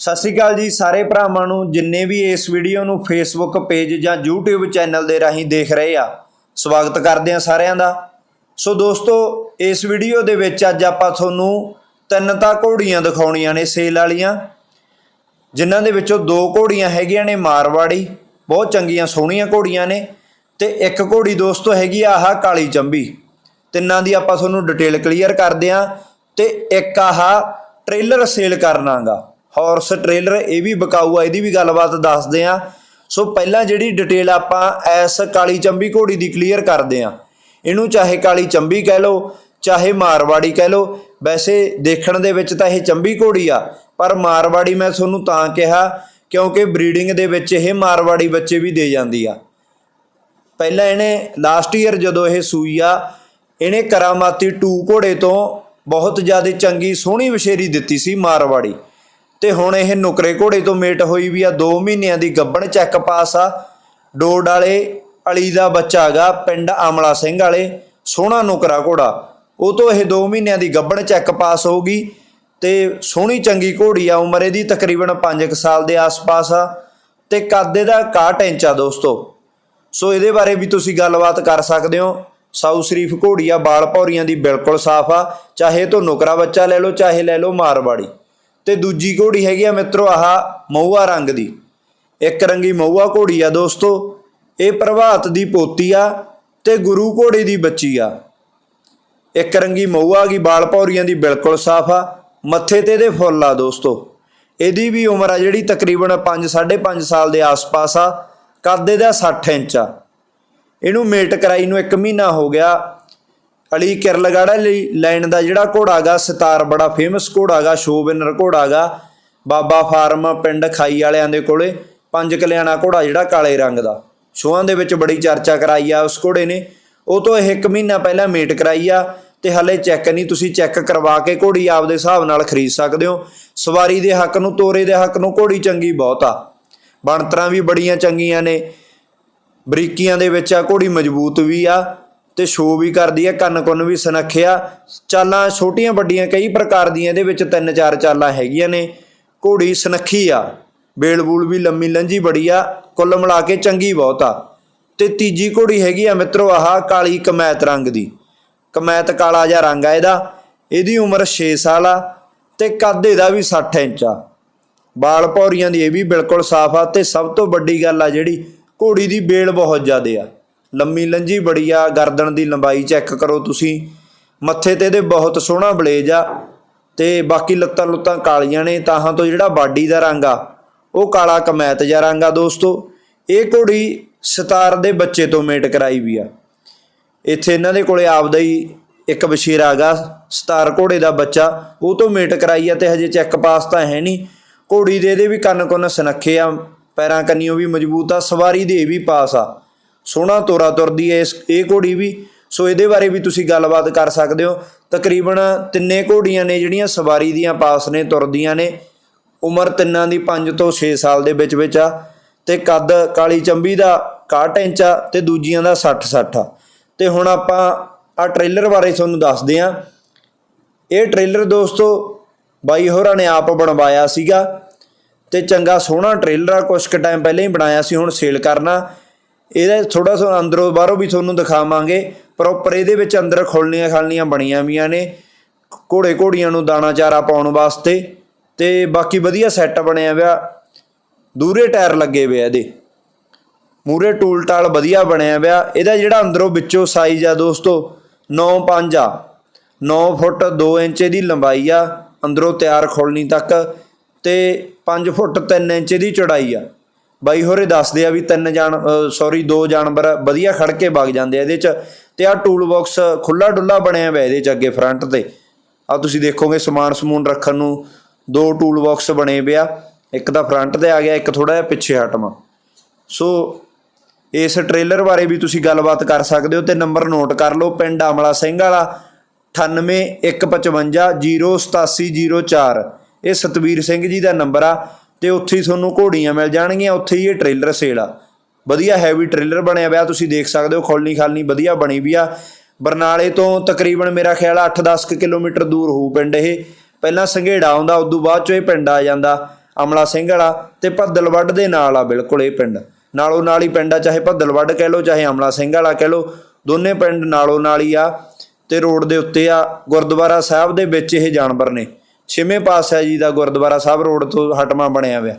ਸਤਿ ਸ਼੍ਰੀ ਅਕਾਲ ਜੀ ਸਾਰੇ ਭਰਾਵਾਂ ਨੂੰ, ਜਿੰਨੇ ਵੀ ਇਸ ਵੀਡੀਓ ਨੂੰ ਫੇਸਬੁੱਕ ਪੇਜ ਜਾਂ YouTube ਚੈਨਲ ਦੇ ਰਾਹੀਂ ਦੇਖ ਰਹੇ ਆ, ਸਵਾਗਤ ਕਰਦੇ ਆ ਸਾਰਿਆਂ ਦਾ। ਸੋ ਦੋਸਤੋ, ਇਸ ਵੀਡੀਓ ਦੇ ਵਿੱਚ ਅੱਜ ਆਪਾਂ ਤੁਹਾਨੂੰ ਤਿੰਨ ਤਾਂ ਘੋੜੀਆਂ ਦਿਖਾਉਣੀਆਂ ਨੇ ਸੇਲ ਵਾਲੀਆਂ, ਜਿਨ੍ਹਾਂ ਦੇ ਵਿੱਚੋਂ ਦੋ ਘੋੜੀਆਂ ਹੈਗੀਆਂ ਨੇ ਮਾਰਵਾੜੀ, ਬਹੁਤ ਚੰਗੀਆਂ ਸੋਹਣੀਆਂ ਘੋੜੀਆਂ ਨੇ, ਤੇ ਇੱਕ ਘੋੜੀ ਦੋਸਤੋ ਹੈਗੀ ਆ ਆਹ ਕਾਲੀ ਚੰਬੀ। ਤਿੰਨਾਂ ਦੀ ਆਪਾਂ ਤੁਹਾਨੂੰ ਡਿਟੇਲ ਕਲੀਅਰ ਕਰਦੇ ਆ ਤੇ ਇੱਕ ਆਹ ਟ੍ਰੇਲਰ ਸੇਲ ਕਰਨਾਗਾ ਹਾਰਸ ਟ੍ਰੇਲਰ ਇਹ ਵੀ ਬਕਾਊ ਆ, ਇਹਦੀ ਵੀ ਗੱਲਬਾਤ ਦੱਸਦੇ ਆ। ਸੋ ਪਹਿਲਾਂ ਜਿਹੜੀ ਡਿਟੇਲ ਆਪਾਂ ਐਸ ਕਾਲੀ ਚੰਬੀ ਘੋੜੀ ਦੀ ਕਲੀਅਰ ਕਰਦੇ ਆ। ਇਹਨੂੰ ਚਾਹੇ ਕਾਲੀ ਚੰਬੀ ਕਹਿ ਲਓ, ਚਾਹੇ ਮਾਰਵਾੜੀ ਕਹਿ ਲਓ, ਵੈਸੇ ਦੇਖਣ ਦੇ ਵਿੱਚ ਤਾਂ ਇਹ ਚੰਬੀ ਘੋੜੀ ਆ, ਪਰ ਮਾਰਵਾੜੀ ਮੈਂ ਤੁਹਾਨੂੰ ਤਾਂ ਕਿਹਾ ਕਿਉਂਕਿ ਬਰੀਡਿੰਗ ਦੇ ਵਿੱਚ ਇਹ ਮਾਰਵਾੜੀ ਬੱਚੇ ਵੀ ਦੇ ਜਾਂਦੀ ਆ। ਪਹਿਲਾਂ ਇਹਨੇ ਲਾਸਟ ਈਅਰ ਜਦੋਂ ਇਹ ਸੂਈ ਆ, ਇਹਨੇ ਕਰਾਮਾਤੀ 2 ਘੋੜੇ ਤੋਂ ਬਹੁਤ ਜ਼ਿਆਦਾ ਚੰਗੀ ਸੋਹਣੀ ਵਿਸ਼ੇਰੀ ਦਿੱਤੀ ਸੀ ਮਾਰਵਾੜੀ। ਤੇ ਹੁਣ ਇਹ ਨੁਕਰੇ ਘੋੜੇ ਤੋਂ ਮੇਟ ਹੋਈ ਵੀ ਆ। 2 ਮਹੀਨਿਆਂ ਦੀ ਗੱਬਣ ਚੈੱਕ ਪਾਸ ਆ। ਡੋਡ ਵਾਲੇ, ਅਲੀ ਦਾ ਬੱਚਾ ਹੈਗਾ, ਪਿੰਡ ਆਮਲਾ ਸਿੰਘ ਵਾਲੇ, ਸੋਹਣਾ ਨੁਕਰਾ ਘੋੜਾ। ਉਹ ਤੋਂ ਇਹ 2 ਮਹੀਨਿਆਂ ਦੀ ਗੱਬਣ ਚੈੱਕ ਪਾਸ ਹੋਊਗੀ ਤੇ ਸੋਹਣੀ ਚੰਗੀ ਘੋੜੀ ਆ। ਉਮਰ ਇਹਦੀ ਤਕਰੀਬਨ 5 ਸਾਲ ਦੇ ਆਸ-ਪਾਸ ਆ ਤੇ ਕੱਦ ਦਾ 61 ਇੰਚ ਆ ਦੋਸਤੋ। ਸੋ ਇਹਦੇ ਬਾਰੇ ਵੀ ਤੁਸੀਂ ਗੱਲਬਾਤ ਕਰ ਸਕਦੇ ਹੋ। ਸਾਊ ਸ਼ਰੀਫ ਘੋੜੀ ਆ, ਬਾਲ ਭੌਰੀਆਂ ਦੀ ਬਿਲਕੁਲ ਸਾਫ਼ ਆ। ਚਾਹੇ ਤੋਂ ਨੁਕਰਾ ਬੱਚਾ ਲੈ ਲਓ, ਚਾਹੇ ਲੈ ਲਓ ਮਾਰਵਾੜੀ। ਤੇ ਦੂਜੀ ਘੋੜੀ ਹੈਗੀ ਆ ਮਿੱਤਰੋ ਆਹ ਮਊਆ ਰੰਗ ਦੀ। ਇੱਕ ਰੰਗੀ ਮਊਆ ਘੋੜੀ ਆ ਦੋਸਤੋ, ਇਹ ਪ੍ਰਭਾਤ ਦੀ ਪੋਤੀ ਆ ਤੇ ਗੁਰੂ ਘੋੜੇ ਦੀ ਬੱਚੀ ਆ। ਇੱਕ ਰੰਗੀ ਮਊਆ ਕੀ ਬਾਲ ਭੌਰੀਆਂ ਦੀ ਬਿਲਕੁਲ ਸਾਫ਼ ਆ, ਮੱਥੇ ਤੇ ਇਹਦੇ ਫੁੱਲ ਆ ਦੋਸਤੋ। ਇਹਦੀ ਵੀ ਉਮਰ ਆ ਜਿਹੜੀ ਤਕਰੀਬਨ 5 5.5 ਸਾਲ ਦੇ ਆਸ-ਪਾਸ ਆ, ਕੱਦ ਇਹਦਾ 60 ਇੰਚ ਆ। ਇਹਨੂੰ ਮੇਟ ਕਰਾਈ ਨੂੰ 1 ਮਹੀਨਾ ਹੋ ਗਿਆ ਅਲੀ ਕਿਰਲਗੜਾ ਲਈ ਲਾਈਨ ਦਾ ਜਿਹੜਾ ਘੋੜਾ ਗਾ, ਸਤਾਰ ਬੜਾ ਫੇਮਸ ਘੋੜਾ ਗਾ ਸ਼ੋ ਵਿਨਰ ਘੋੜਾ ਗਾ, ਬਾਬਾ ਫਾਰਮ ਪਿੰਡ ਖਾਈ ਵਾਲਿਆਂ ਦੇ ਕੋਲੇ, ਪੰਜ ਕਲਿਆਣਾ ਘੋੜਾ ਜਿਹੜਾ ਕਾਲੇ ਰੰਗ ਦਾ। ਸ਼ੋਆਂ ਦੇ ਵਿੱਚ ਬੜੀ ਚਰਚਾ ਕਰਾਈ ਆ ਉਸ ਘੋੜੇ ਨੇ। ਉਹ ਤੋਂ ਇਹ 1 ਮਹੀਨਾ ਪਹਿਲਾਂ ਮੇਟ ਕਰਾਈ ਆ ਤੇ ਹਲੇ ਚੈੱਕ ਨਹੀਂ, ਤੁਸੀਂ ਚੈੱਕ ਕਰਵਾ ਕੇ ਘੋੜੀ ਆਪਦੇ ਹਿਸਾਬ ਨਾਲ ਖਰੀਦ ਸਕਦੇ ਹੋ। ਸਵਾਰੀ ਦੇ ਹੱਕ ਨੂੰ, ਤੋਰੇ ਦੇ ਹੱਕ ਨੂੰ ਘੋੜੀ ਚੰਗੀ ਬਹੁਤ ਆ। ਬਣਤਰਾਂ ਵੀ ਬੜੀਆਂ ਚੰਗੀਆਂ ਨੇ। ਬਰੀਕੀਆਂ ਦੇ ਵਿੱਚ ਆ, ਘੋੜੀ ਮਜ਼ਬੂਤ ਵੀ ਆ। ਤੇ ਸ਼ੋ ਵੀ ਕਰਦੀ ਆ, ਕੰਨ ਕੁੰਨ ਵੀ ਸੁਨੱਖਿਆ। ਚਾਲਾਂ ਛੋਟੀਆਂ ਵੱਡੀਆਂ, ਕਈ ਪ੍ਰਕਾਰ ਦੀਆਂ ਇਹਦੇ ਵਿੱਚ ਤਿੰਨ ਚਾਰ ਚਾਲਾਂ ਹੈਗੀਆਂ ਨੇ। ਘੋੜੀ ਸੁਨੱਖੀ ਆ, ਬੇਲ ਬੂਲ ਵੀ ਲੰਮੀ ਲੰਜੀ ਬੜੀ ਆ, ਕੁੱਲ ਮਿਲਾ ਕੇ ਚੰਗੀ ਬਹੁਤ ਆ। ਤੇ ਤੀਜੀ ਘੋੜੀ ਹੈਗੀ ਆ ਮਿੱਤਰੋ ਆਹ, ਕਾਲੀ ਕਮੈਤ ਰੰਗ ਦੀ। ਕਮੈਤ ਕਾਲਾ ਜਿਹਾ ਰੰਗ ਆ ਇਹਦਾ। ਇਹਦੀ ਉਮਰ 6 ਸਾਲ ਆ ਤੇ ਕੱਦ ਇਹਦਾ ਵੀ 60 ਇੰਚ ਆ। ਬਾਲ ਭੌਰੀਆਂ ਦੀ ਇਹ ਵੀ ਬਿਲਕੁਲ ਸਾਫ਼ ਆ ਤੇ ਸਭ ਤੋਂ ਵੱਡੀ ਗੱਲ ਆ ਜਿਹੜੀ, ਘੋੜੀ ਦੀ ਬੇਲ ਬਹੁਤ ਜ਼ਿਆਦੇ ਆ। ਲੰਮੀ ਲੰਜੀ ਬੜੀ ਆ ਗਰਦਨ ਦੀ ਲੰਬਾਈ ਚੈੱਕ ਕਰੋ ਤੁਸੀਂ। ਮੱਥੇ ਤੇ ਇਹਦੇ ਬਹੁਤ ਸੋਹਣਾ ਬਲੇਜ ਆ ਤੇ ਬਾਕੀ ਲੱਤਾਂ ਲੁੱਤਾਂ ਕਾਲੀਆਂ ਨੇ ਤਾਹਾਂ ਤੋਂ ਜਿਹੜਾ ਬਾਡੀ ਦਾ ਰੰਗ ਆ, ਉਹ ਕਾਲਾ ਕਮੈਤ ਜਿਹਾ ਰੰਗ ਆ ਦੋਸਤੋ। ਇਹ ਘੋੜੀ ਸਤਾਰ ਦੇ ਬੱਚੇ ਤੋਂ ਮੇਟ ਕਰਾਈ ਵੀ ਆ। ਇੱਥੇ ਇਹਨਾਂ ਦੇ ਕੋਲੇ ਆਪਦਾ ਹੀ ਇੱਕ ਬਸ਼ੀਰਾ ਹੈਗਾ, ਸਤਾਰ ਘੋੜੇ ਦਾ ਬੱਚਾ, ਉਹ ਤੋਂ ਮੇਟ ਕਰਾਈ ਆ ਤੇ ਹਜੇ ਚੈੱਕ ਪਾਸ ਤਾਂ ਹੈ ਨਹੀਂ। ਘੋੜੀ ਦੇ ਇਹਦੇ ਵੀ ਕੰਨ ਕੁੰਨ ਸਨੱਖੇ ਆ ਪੈਰਾਂ ਕੰਨੀਓ ਵੀ ਮਜ਼ਬੂਤ ਆ, ਸਵਾਰੀ ਦੇ ਵੀ ਪਾਸ ਆ। ਸੋਹਣਾ ਤੋਰਾ ਤੁਰਦੀ ਹੈ ਇਸ, ਇਹ ਘੋੜੀ ਵੀ। ਸੋ ਇਹਦੇ ਬਾਰੇ ਵੀ ਤੁਸੀਂ ਗੱਲਬਾਤ ਕਰ ਸਕਦੇ ਹੋ। ਤਕਰੀਬਨ ਤਿੰਨੇ ਘੋੜੀਆਂ ਨੇ ਜਿਹੜੀਆਂ ਸਵਾਰੀ ਦੀਆਂ ਪਾਸ ਨੇ, ਤੁਰਦੀਆਂ ਨੇ। ਉਮਰ ਤਿੰਨਾਂ ਦੀ 5 ਤੋਂ 6 ਸਾਲ ਦੇ ਵਿੱਚ ਵਿੱਚ ਆ। ਤੇ ਕੱਦ ਕਾਲੀ ਚੰਬੀ ਦਾ 61 ਇੰਚ ਆ ਤੇ ਦੂਜੀਆਂ ਦਾ 60 60 ਆ। ਤੇ ਹੁਣ ਆਪਾਂ ਆ ਟ੍ਰੇਲਰ ਬਾਰੇ ਤੁਹਾਨੂੰ ਦੱਸਦੇ ਆ ਇਹ ਟ੍ਰੇਲਰ ਦੋਸਤੋ ਬਾਈ ਹੋਰਾਂ ਨੇ ਆਪ ਬਣਵਾਇਆ ਸੀਗਾ। ਤੇ ਚੰਗਾ ਸੋਹਣਾ ਟ੍ਰੇਲਰ ਆ ਕੁਝ ਕੁ ਟਾਈਮ ਪਹਿਲਾਂ ਹੀ ਬਣਾਇਆ ਸੀ, ਹੁਣ ਸੇਲ ਕਰਨਾ। ਇਹਦਾ ਥੋੜਾ ਸੋ ਅੰਦਰੋਂ ਬਾਹਰੋਂ ਵੀ ਤੁਹਾਨੂੰ ਦਿਖਾਵਾਂਗੇ ਪ੍ਰੋਪਰ ਇਹਦੇ ਵਿੱਚ ਅੰਦਰ ਖੁੱਲਣੀਆਂ ਖਾਲਣੀਆਂ ਬਣੀਆਂ ਵੀਆਂ ਨੇ, ਘੋੜੇ ਘੋੜੀਆਂ ਨੂੰ ਦਾਣਾ ਚਾਰਾ ਪਾਉਣ ਵਾਸਤੇ ਤੇ ਬਾਕੀ ਵਧੀਆ ਸੈੱਟ ਬਣਿਆ ਹੋਇਆ ਦੂਰੇ ਟਾਇਰ ਲੱਗੇ ਹੋਏ ਆ ਇਹਦੇ। ਮੂਰੇ ਟੂਲ ਟਾਲ ਵਧੀਆ ਬਣਿਆ ਹੋਇਆ ਇਹਦਾ ਜਿਹੜਾ ਅੰਦਰੋਂ ਵਿੱਚੋਂ ਸਾਈਜ਼ ਆ ਦੋਸਤੋ 9.5 ਆ 9 ਫੁੱਟ 2 ਇੰਚ ਦੀ ਲੰਬਾਈ ਆ, ਅੰਦਰੋਂ ਤਿਆਰ ਖੋਲਣੀ ਤੱਕ ਤੇ 5 ਫੁੱਟ 3 ਇੰਚ ਦੀ ਚੌੜਾਈ ਆ। ਬਾਈ ਹੋਰੇ ਦੱਸਦੇ ਆ ਵੀ ਤਿੰਨ ਜਾਨ ਸੌਰੀ ਦੋ ਜਾਨਵਰ ਵਧੀਆ ਖੜ ਕੇ ਵਗ ਜਾਂਦੇ ਆ ਇਹਦੇ ਚ। ਤੇ ਆ ਟੂਲ ਬਾਕਸ ਖੁੱਲਾ ਡੁੱਲਾ ਬਣਿਆ ਹੋਇਆ ਇਹਦੇ ਚ ਅੱਗੇ ਫਰੰਟ ਤੇ। ਆ ਤੁਸੀਂ ਦੇਖੋਗੇ ਸਮਾਨ ਸਮੂਨ ਰੱਖਣ ਨੂੰ ਦੋ ਟੂਲ ਬਾਕਸ ਬਣੇ ਪਿਆ। ਇੱਕ ਤਾਂ ਫਰੰਟ ਤੇ ਆ ਗਿਆ, ਇੱਕ ਥੋੜਾ ਜਿਹਾ ਪਿੱਛੇ ਹਟਵਾ ਸੋ ਇਸ ਟ੍ਰੇਲਰ ਬਾਰੇ ਵੀ ਤੁਸੀਂ ਗੱਲਬਾਤ ਕਰ ਸਕਦੇ ਹੋ ਤੇ ਨੰਬਰ ਨੋਟ ਕਰ ਲਓ, ਪਿੰਡ ਆਮਲਾ ਸਿੰਘ ਵਾਲਾ 9815508704 ਇਹ ਸਤਵੀਰ ਸਿੰਘ ਜੀ ਦਾ ਨੰਬਰ ਆ। ਤੇ ਉੱਥੇ ਹੀ ਤੁਹਾਨੂੰ ਘੋੜੀਆਂ ਮਿਲ ਜਾਣਗੀਆਂ, ਉੱਥੇ ਹੀ ਇਹ ਟ੍ਰੇਲਰ ਸੇਲ ਆ। ਵਧੀਆ ਹੈਵੀ ਟ੍ਰੇਲਰ ਬਣਿਆ ਹੋਇਆ ਤੁਸੀਂ ਦੇਖ ਸਕਦੇ ਹੋ ਖੋਲਣੀ ਖਾਲਣੀ ਵਧੀਆ ਬਣੀ ਵੀ ਆ। ਬਰਨਾਲੇ ਤੋਂ ਤਕਰੀਬਨ ਮੇਰਾ ਖਿਆਲ 8-10 ਕਿਲੋਮੀਟਰ ਦੂਰ ਹੋਊ ਪਿੰਡ ਇਹ। ਪਹਿਲਾਂ ਸੰਘੇੜਾ ਆਉਂਦਾ ਉਸ ਤੋਂ ਬਾਅਦ ਚੋਂ ਇਹ ਪਿੰਡ ਆ ਜਾਂਦਾ, ਅਮਲਾ ਸਿੰਘ ਵਾਲਾ ਤੇ ਭੱਦਲਵੱਡ ਦੇ ਨਾਲ ਆ ਬਿਲਕੁਲ ਇਹ ਪਿੰਡ। ਨਾਲੋਂ ਨਾਲ ਹੀ ਪਿੰਡ ਆ, ਚਾਹੇ ਭੱਦਲਵੱਡ ਕਹਿ ਲਓ, ਚਾਹੇ ਅਮਲਾ ਸਿੰਘ ਵਾਲਾ ਕਹਿ ਲਓ, ਦੋਨੇ ਪਿੰਡ ਨਾਲੋਂ ਨਾਲ ਹੀ ਆ ਤੇ ਰੋਡ ਦੇ ਉੱਤੇ ਆ, ਗੁਰਦੁਆਰਾ ਸਾਹਿਬ ਦੇ ਵਿੱਚ ਇਹ ਜਾਨਵਰ ਨੇ। ਛੇਵੇਂ ਪਾਤਸ਼ਾਹ ਜੀ ਦਾ ਗੁਰਦੁਆਰਾ ਸਾਹਿਬ ਰੋਡ ਤੋਂ ਹਟਮਾ ਬਣਿਆ ਹੋਇਆ।